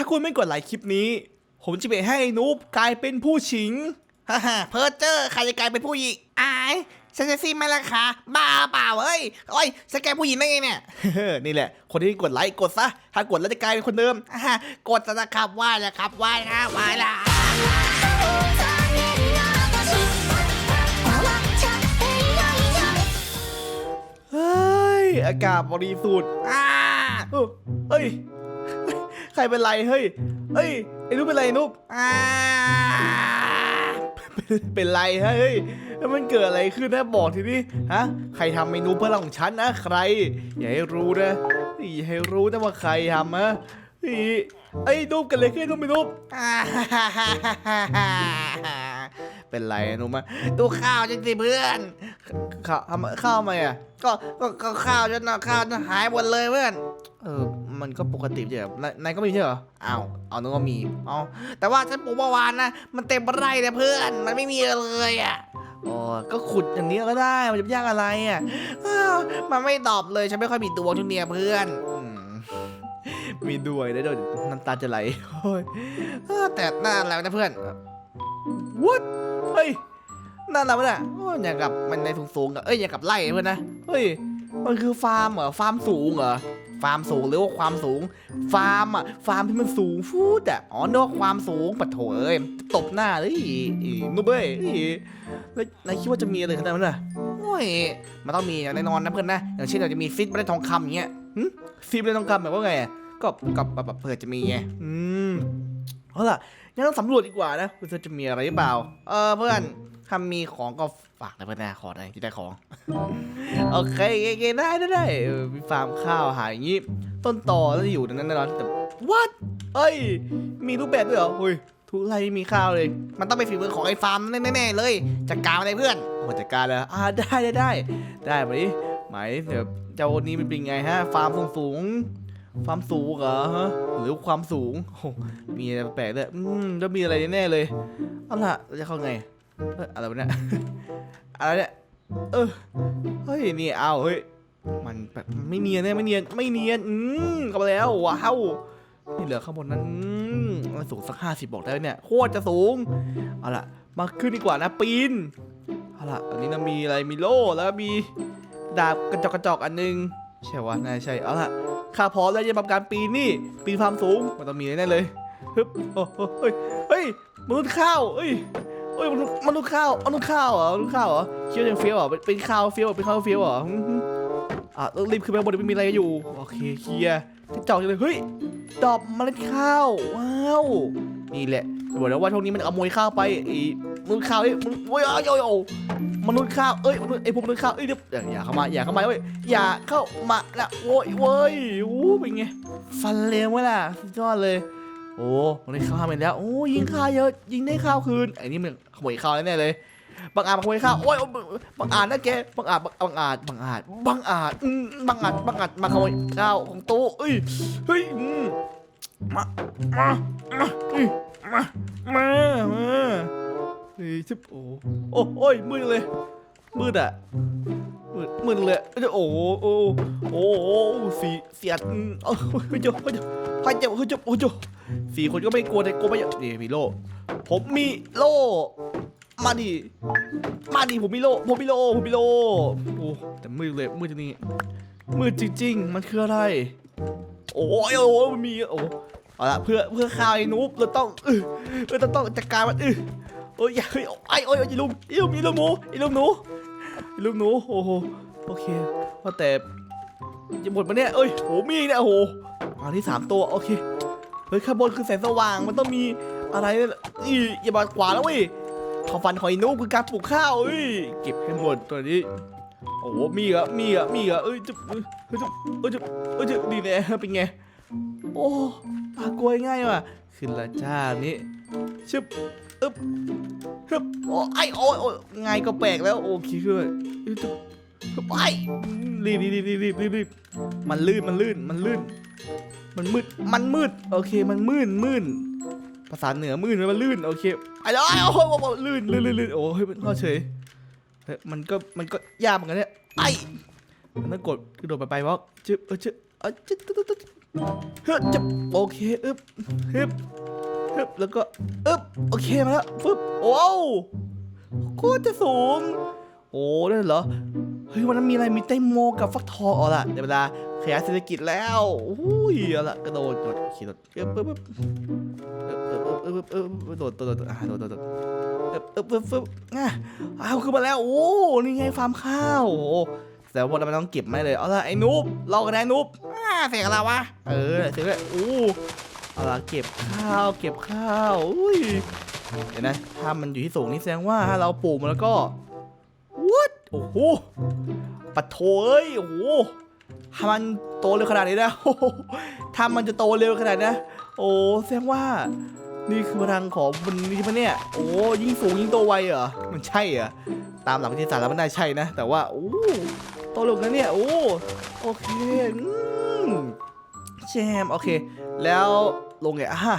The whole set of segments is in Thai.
ถ้าคุณไม่กดไลค์คลิปนี้ ผมจะเปลี่ยนให้ไอ้นูบกลายเป็นผู้ชิง ฮ่าฮ่าเพอร์เจอร์ใครจะกลายเป็นผู้หญิงอายฉันจะซีไหมล่ะคะบ้าเปล่าเอ้ยโอ้ยสแกนผู้หญิงได้ไงเนี่ย นี่แหละ คนที่กดไลค์กดซะ ถ้ากดแล้วจะกลายเป็นคนเดิมอ่าฮะกดนะครับว่าแล้วครับว่านะว่าละเฮ้ย อากาศบริสุทธิ์อ่าเอ้ย ครเป็นไรเฮ้ยเฮ้ยไอ้นุ๊กเป็นไรนุ๊กอ่าเป็นไรฮะเฮ้ยแล้วมันเกิดอะไรขึ้นนะบอกทีนี้ฮะใครทำเมนูเพื่อของฉันนะใคร อย่าให้รู้นะอย่าให้รู้นะว่าใครทำนะไอ้ไอ้นุ๊กกันเลยขึ้นนุ๊กไม่นุ๊ก เป็นไรอะนุ๊กมะดูข้าวฉันสิเพื่อนข้าวทำข้าวมาอะก็ก็ก็ข้าวฉันนะข้าวฉันหายหมดเลยเพื่อนเออมันก็ปกติใช่เหรอนายนายก็มีใช่เหรออ้าวเอานึกว่ามีเอาแต่ว่าฉันปลูกเมื่อวานนะมันเต็มไร่เลยเพื่อน มันไม่มีเลยอะอ๋อก็ขุดอย่างนี้ก็ได้ มันจะยากอะไรอะอ้าวมันไม่ตอบเลยฉันไม่ค่อยมีดวงทุกเนี่ยเพื่อนอืมมีด้วยนะเดี๋ยวน้ำตาจะไหลโอ้ยเออแต่น่าแล้วนะเพื่อน what เฮ้ยนั่นอะไรวะเนี่ยโอ้ยอย่างกับมันในสูงๆอะเอ้ยอย่างกับไร่เพื่อนนะเฮ้ยมันคือฟาร์มเหรอฟาร์มสูงเหรอฟาร์มสูงหรือว่าความสูง ฟาร์มอะฟาร์มที่มันสูงฟูดอะอ๋อเนึกความสูงปะโถเอ้ยตบหน้าเลยอีอีนุบเบ้ยอีแล้วนายคิดว่าจะมีอะไรขนาดนั้นน่ะโอ้ยมันต้องมีอย่างแน่นอนนะเพื่อนนะอย่างเช่นเราจะมีฟิตไม่ได้ทองคำอย่างเงี้ยหึฟิล์มเลยต้องกำแบบว่าไงก็กับแบบแบบเผื่อจะมีไงอืมเอาล่ะ ยังต้องสำรวจดีกว่านะว่าจะมีอะไรหรือเปล่า เออเพื่อนถ้ามีของก็ฝากนะเพื่อนนะขอได้ที่ได้ของ โอเคเคได้ได้ได้เออมีฟาร์มข้าวหาอย่างงี้ ต้นต่อแล้วอยู่ตรงนั้นแน่นอนแต่ what เอ้ย มีรูปแบบด้วยเหรอเฮ้ยทุกไรไม่มีข้าวเลย มันต้องเป็นฝีมือของไอ้ฟาร์มแน่ๆเลยจัดการมันเลยเพื่อนโอ้จัดการเลยอ่าได้ได้ได้ได้ไหมไหมเดี๋ยวเจ้านี้มันเป็นไงฮะ ฟาร์มสูง สูงๆฟาร์มสูงเหรอฮะหรือความสูงโอ้มีอะไรแปลกๆด้วยอืมจะมีอะไรแน่ๆเลยเอาล่ะเราจะเข้าไงเอ้ยอะไรวะเนี่ยอะไรเนี่ยเออเฮ้ยนี่เอาเฮ้ยมันแบบไม่เนียนเนี่ยไม่เนียนไม่เนียนอืมเข้ามาแล้วว้าวนี่เหลือข้างบนนั้นอืมมันสูงสักห้าสิบบอกได้ไหมเนี่ยโคตรจะสูงเอาล่ะ มาขึ้นดีกว่านะปีนเอาล่ะอันนี้นะมีอะไรมีโล่แล้วก็มีดาบกระจอกกระจอกอันหนึงใช่วะน่าใช่เอาล่ะ ข้าพร้อมแล้วจะทำการปีนนี่ปีนความสูงมันต้องมีแน่เลยฮึบโอ้โหเฮ้ยเฮ้ยมนุษย์ข้าวเฮ้ยเฮ้ยมนุษย์มนุษย์ข้าวมนุษย์ข้าวเหรอมนุษย์ข้าวเหรอเคี้ยวยังเฟี้ยวเหรอเป็นข้าวเฟี้ยวเป็นข้าวเฟี้ยวเหรออะต้องรีบขึ้นไปบนเดี๋ยวไม่มีอะไรอยู่โอเคเคลียร์จอกเลยเฮ้ยดอกเมล็ดข้าวว้าวนี่แหละบอกแล้วว่าช่วงนี้มันขโมยข้าวไปไอ้ มนุษย์ข้าวเอ้ยมนุษย์โอ้ยโอ้ยโอ้ยโอ้ยมนุษย์ข้าวเอ้ยมนุษย์ไอ้พวกมนุษย์ข้าวเอ้ยเดี๋ยวอย่าอย่าเข้ามาอย่าเข้ามาเว้ยอย่าเข้ามาละโว้ยเว้ยโอ้เป็นไงฟันเลี้ยงไว้ล่ะสุดยอดเลย โอ้มนุษย์ข้าวมาแล้วโอ้ยิงข้าวเยอะยิงได้ข้าวคืนไอ้นี่มันขโมยข้าวแน่เลยบางอาจมาขโมยข้าวโอ้ยบางอาจนะแกบางอาจบางอาจบางอาจบางอาจบางอาจบางอาจมาขโมยข้าวของตู้เอ้ยเฮ้ยมามามามามา มาเฮ้ยชิบโอ้โอ้โอ้ยมืดเลยมืดอะมืดมืดเลยเอ้โอ้โหโอ้โอ้โหสีเสียดอืมเอ้ยเจ้าเฮ้ยเจ้าเฮ้ยเจ้าเฮ้ยเจ้าโอ้ยเจ้าสี่คนก็ไม่กลัวแต่กลัวไม่เจอนี่มีโล่ผมมีโล่มาดิมาดิผมมีโล่ผมมีโล่ผมมีโล่โอ้แต่มืดเลยมืดจริงมืดจริง ๆ มันคืออะไร โอ้ยโอ้ยมันมีโอ้เอาละเพื่อเพื่อข่าวไอ้นุ๊บเราต้องเออเราต้องจัดการมันเออ โอ้ยเฮ้ยไอ้โอ้ยไอ้ลุงอ้ลุงอ้ลุงหนูไอ้ลุงหนูไอ้ลุงหนูโอ้โหโอเคว่าแต่จะหมดมาเนี่ยเอ้ยโหมีเนี่ยโอ้โหมาที่สามตัวโอเคเฮ้ยข้างบนคือแสงสว่างมันต้องมีอะไรนี่อีอย่ามาดขวาแล้วเว้ยความฝันของไอ้นุ๊บคือการปลูกข้าวเอ้ยเก็บให้หมดตัวนี้โอ้โหมีอะมีอะมีอะเอ้ยจะเอ้ยเอ้ยจะเอ้ยจะเอ้ยจะดีแน่เป็นไงโอ้ปากกล้วยง่ายว่ะขึ้นละจ้านี้ชึบ อึบชึบโอ้ไอโอ้ยโอ้ยง่ายก็แปลกแล้ว โอเคขึ้นเลยอึ๊บชึบชึบไอรีบรีบรีบรีบรีบรีบมันลื่นมันลื่นมันลื่น มันมืดมันมืดโอเคมันมืดมืดภาษาเหนือมืดมันลื่นโอเคไอ้แล้วไอ้โอ้โหโอ้โหลื่นลื่นลื่นโอ้เฮ้ยมันเข้าเฉยเฮ้ยมันก็มันก็ยากเหมือนกันเนี่ยไอมันต้องกดกระโดดไปไปวะชึบเออชึบเออชึบตึ๊ดตึ๊ดตึ๊ดเฮ้ยจะโอเคอึบฮึบึบแล้วก็อึบโอเคมาแล้วฟึบโอ้วโคตรจะสูง โอ้ได้เหรอเฮ้ยวันนั้นมีอะไรมีแตโมกับฟักทองเอาละเดี๋ยวเวลาขยายเศรษฐกิจแล้วอุ้ยเอาละกระโดดโดดขี่โดดเอ๊บปึ๊บปึ๊บเอ๊บเอ๊บเออเออ๊บโดดโดดโดดอ่าโดดโดดโดดเอ๊บเอ๊บเอ๊บเอ๊บอะอ้าวขึ้นมาแล้วโอ้นี่ไงฟาร์มข้าวโอ้แต่ว่าเราไม่ต้องเก็บไม่เลยเอาละไอ้นุ๊บรอกันได้นุ๊บอ่าเสียงอะไรวะเออเสร็จแล้วโอ้ เอาละเก็บข้าวเก็บข้าวอุ้ยเดี๋ยวนะถ้ามันอยู่ที่สูงนี่แสดงว่าถ้าเราปลูกมันแล้วก็ what โอ้โหปะโถเอ้ยโอ้โหถ้ามันโตเร็วขนาดนี้นะถ้ามันจะโตเร็วขนาดนี้นโอ้แสดงว่า นี่คือพลังของมันนี่ปะเนี่ยโอ้ยิ่งสูงยิ่งโตไวเหรอมันใช่เหรอตามหลักวิทยาศาสตร์แล้วมันน่าใช่นะ แต่ว่าโอ้โตเร็วนะเนี่ยโอ้โอเคอืมแจมโอเค แล้ว ลงไงอะ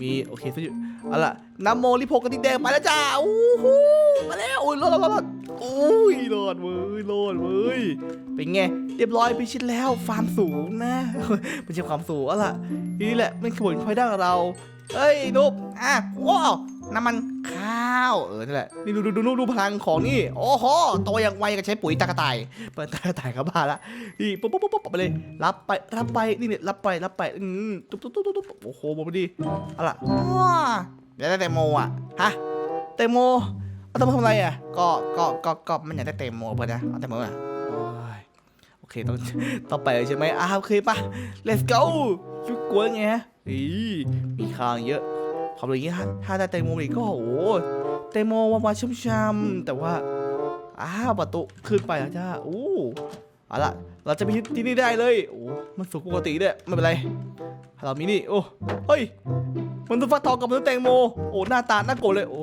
มีโอเคสุดยอดเอาล่ะน้ำโมลิโพกกระติกแดงมาแล้วจ้าอู้หูมาแล้วโอ้ยรอดรอดรอดโอ้ยรอดเว้ยรอดเว้ยเป็นไงเรียบร้อยไปชิดแล้วฟาร์มสูงนะไม่ใช่ความสูงเอาล่ะนี่แหละมันขบวนพลอยได้ของเราเฮ้ยนุ๊บอะว้าว น้ำมันข้าว เออนั่นแหละนี่ดูดูดูดูดูพลังของนี่ โอ้โหโตอย่างไวกับใช้ปุ๋ยตากระต่ายเปิดตากระต่ายเข้าบ้านละนี่ปุ๊บปุ๊บปุ๊บไปเลย รับไป รับไป นี่เนี่ยรับไป รับไป อืมตุ๊บตุ๊บตุ๊บตุ๊บโอ้โหบอกไปดีอาล่ะว้าเดี๋ยวได้แตโมอะ ฮะแตโมเอาต้องทำอะไรอะ ก็ ก็ ก็ ก็มันอยากได้แตโมเพื่อนะ เอาแตโมอะโอ้ยโอเคต้องต้องไปเลยใช่ไหมอ่าโอเคปะ let's go ชุดกลัวไงฮะอีมีข้างเยอะ ผมรู้อย่างนี้ถ้าถ้าได้แตงโมอีกก็โอ้โหแตงโมวาวาชุ่มช่ำแต่ว่าอ้าวประตูขึ้นไปแล้วจ้าโอ้เอาละเราจะไปที่นี่ได้เลยโอ้มันสุกปกติเนี่ยไม่เป็นไรเรามีนี่โอ้เฮ้ยมันตัวฟักทองกับมันตัวแตงโมโอ้หน้าตาน่าโกรธเลยโอ้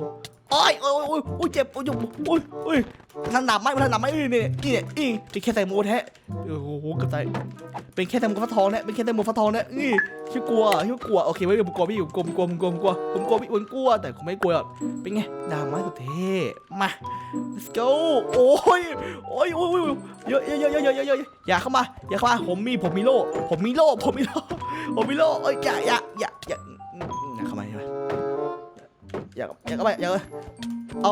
โอ้ยโอ้ยโอ้ยโอ้ยเจ็บโอ้ยโอ้ยโอ้ยทางหนามไหมทางหนามไหมนี่นี่นี่นี่เป็นแค่แตงโมแท้โอ้โหเกับตายเป็นแค่แตงโมฟักทองเนี่ยเป็นแค่แตงโมฟักทองเนี่ยนี่ชิวกลัวชิวกลัวโอเคไว้เดี๋ยวผมกลัวพี่อยู่กลัวผมกลัวกลัวกลัวผมกลัวพี่อ้วนกลัวแต่ผมไม่กลัวเป็นไงดาบไม้สุดเท่มา let's go โอ้ยโอ้ยโอ้ยเยอะเยอะเยอะเยอะเยอะเยอะอย่าเข้ามาอย่าเข้ามาผมมีผมมีโล่ผมมีโล่ผมมีโล่ผมมีโล่เอ้ยอย่าอย่าอย่า อย่าอย่าเข้ามาอย่าเอา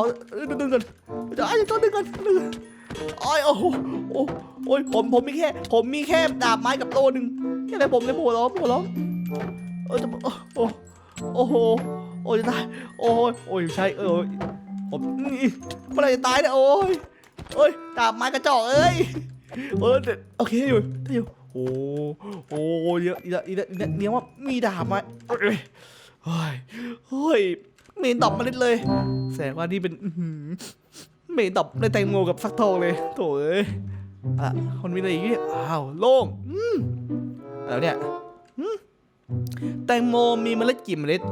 ดึงดึงกันจะไอ้ตัวดึงกันดึงโอ้ยโอ้โหโอ้ยผมผมมีแค่ ผมมีแค่ดาบไม้กับโล่หนึ่งแค่ไหนผมเลยโผล่ล้อมโผล่ล้อมเออจะโอ้โอ้โหโอ้ยจะตายโอ้ยโอ้ยใช่เออผมนี่เมื่อไรจะตายเนี่ยโอ้ยโอ้ยดาบไม้กระจอกเอ้ยเออเดี๋ยโอเคอยู่ได้อยู่โอ้โอ้เยอะเยอะเยอะเยอะเนี่ยว่ามีดาบไหมเอ้ยเฮ้ย เฮ้ยเมนดอกมาเล็ดเลย แสดงว่านี่เป็นอื้อหือเมนดอกในแตงโมกับฟักทองเลยโถ่เอ้ยอะคนมีอะไรอีกเนี่ยอ้าวโล่งอืมแล้วเนี่ยอืมแตงโมมีเมล็ดกี่เมล็ด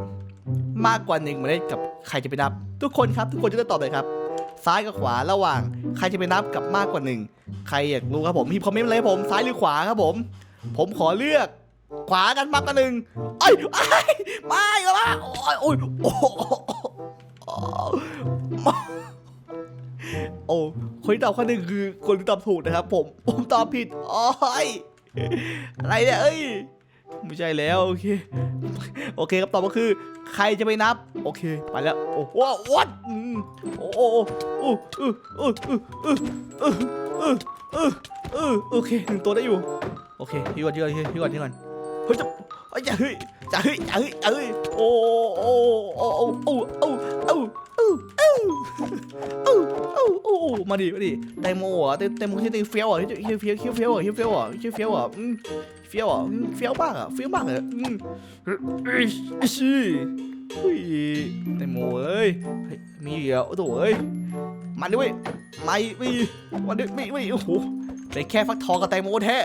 มากกว่าหนึ่งเมล็ดกับใครจะไปนับ ทุกคนครับ ทุกคนจะได้ตอบเลยครับ ซ้ายกับขวาระหว่าง ใครจะไปนับกับมากกว่าหนึ่งใครอยากรู้ครับผมพิมพ์คอมเมนต์มาเลยครับผมซ้ายหรือขวาครับผม ผมขอเลือก ขวากันมากบกันหนึ่งเอ้ไอ้ไม่ก็ว่าโอ้ยโอ้ยโอ้โอ้คนที่ตอบข้อหนึ่งคือคนที่ตอบถูกนะครับ ผมผมตอบผิดโอ้ยอะไรเนี่ยเอ้ยไม่ใช่แล้วโอเคโอเคครับตอบก็คือ ใครจะไปนับ โอเคไปแล้วโอ้โหวัดโอ้โหโอ้โหโอ้โหโอ้โหโอ้โเออเออเอ้อเออเออเออโหโอ้โหโนึ่งตัวโด้อ้โหโอ้โหโอ้โหโอ้โที่ก่หโอ้โหโอนที่ก่อน เฮ้ยจะเฮ้ยจะเฮ้ยจะเฮ้ยจะเฮ้ยจะเฮ้ยโอ้โอ้โอ้โอ้โอ้โอ้โอ้โอ้โอ้โอ้โอ้โอ้มาดิมาดิแตงโมอะแตงแตงโมที่แตงเฟี้ยวอะที่เฟี้ยวที่เฟี้ยวอะที่เฟี้ยวอะที่เฟี้ยวอะอืมเฟี้ยวอะอืมเฟี้ยวมากอะเฟี้ยวมากเลยอืมเอ้ยไอ้ชี้เฮ้ยแตงโมเอ้ยเฮ้ยมีเหรอโอ้โหเอ้ยมาดิเว้ยมาดิไม่มาดิไม่ไม่โอ้โห เป็นแค่ฟักทองกับแตงโมแท้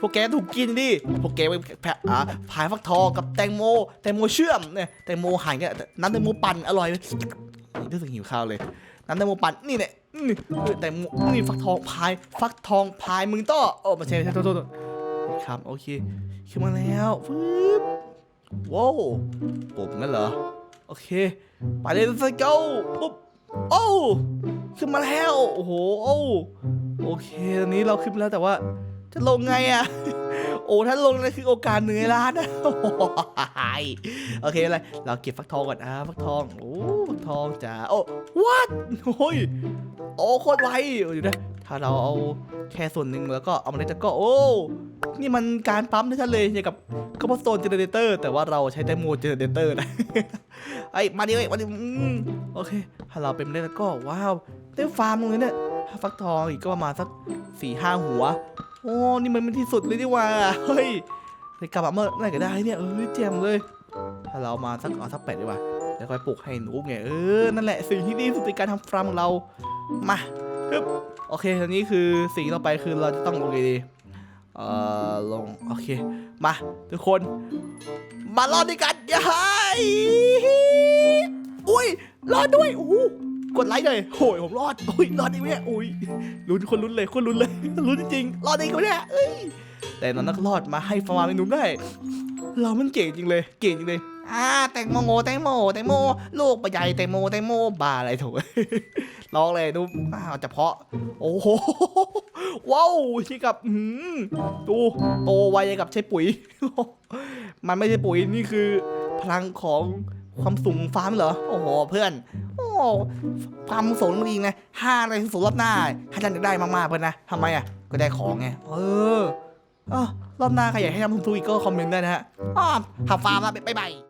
พวกแกถูกกินดิพวกแกไปแพะอ่าพายฟักทองกับแตงโม แตงโมเชื่อมเนี่ยแตงโมหั่นเนี่ยน้ำแตงโมปั่นอร่อยเลยรู้สึกหิวข้าวเลยน้ำแตงโมปั่นนี่เนี่ยนี่แตงโมนี่ฟักทองพายฟักทองพายมึงต้อโอ้มาใช่ใช่โทษโทษครับโอเคขึ้นมาแล้วฟึบว้าวปุ๊บงั้นเหรอโอเค ไปเลย let's go ปุ๊บโอ้ขึ้นมาแล้ว โอ้โหโอ้ โอเคตอนนี้เราขึ้นมาแล้วแต่ว่าจะลงไงอะอ้ถ้าลงนั่นคือโอกาสเหนื่อยล้านนะโอ้โหโอเคอะไรเราเก็บฟักทองก่อนอะฟักทองโอ้ฟักทองจ้าโอ้ what โอ้ยโอ้โคตรไวอยู่นะถ้าเราเอาแค่ส่วนหนึ่งแล้วก็เอามาเล็ดก็โอ้นี่มันการปั๊มที่ชัดเลยอย่างกับคาร์บอนโซนเจเนเรเตอร์แต่ว่าเราใช้แตงโมเจเนเรเตอร์นะไอ้ยมาดิเว้ยมาดิอืมโอเคถ้าเราเป็นเล่นแล้วก็ว้าวได้ฟาร์มตรงนี้เนี่ยถ้า ฟักทองอีกก็ประมาณสักสี่ห้าหัว โอ้นี่มันเป็นที่สุดเลยดีกว่าเฮ้ยไปกลับมาเมื่อไหร่ก็ได้เนี่ยเออแจ่มเลย ถ้าเรามาสักเอาสักแปดดีกว่าแล้วค่อยปลูกให้หนูไงเออนั่นแหละสิ่งที่ดีสุดในการทำฟาร์มของเรามาฮึบโอเคตอนนี้คือสิ่งต่อไปคือเราจะต้องลงดีเอ่อลงโอเคมาทุกคน มารอดด้วยกันยายอุ้ยรอดด้วยโอ้ กดไลค์เลยโอ้ยผมรอดโอ้ยรอดอีกเนี่ยอุ้ยลุ้นคนลุ้นเลยคนลุ้นเลยลุ้นจริงๆรอดอีกแล้วเนี่ยเอ้ยแต่นั้นนักรอดมาให้ฟาร์มในหนุ่มได้ เรามันเก่งจริงเลยเก่งจริงเลยอ่าแตงโมแตงโมแตงโมลูกปะใหญ่แตงโมแตงโมบาอะไรโถูกลองเลยดูอ้าวจะเพาะ โอ้โหว้าวที่กับอืมดูโตไวย่กับใช้ปุ๋ย มันไม่ใช่ปุ๋ยนี่คือ พลังของความสูงฟาร์มเหรอ โอ้โหเพื่อน โอ้ ความสูงมันดีนะห้าอะไรสูงรอบหน้าให้ท่านได้มากๆเพื่อนนะทำไมอะก็ได้ของไงเอออรอบหน้าใครอยากให้ทำทุนทุกอีกก็คอมเมนต์ได้นะฮะอ้อถับฟาร์มละบ๊ายบาย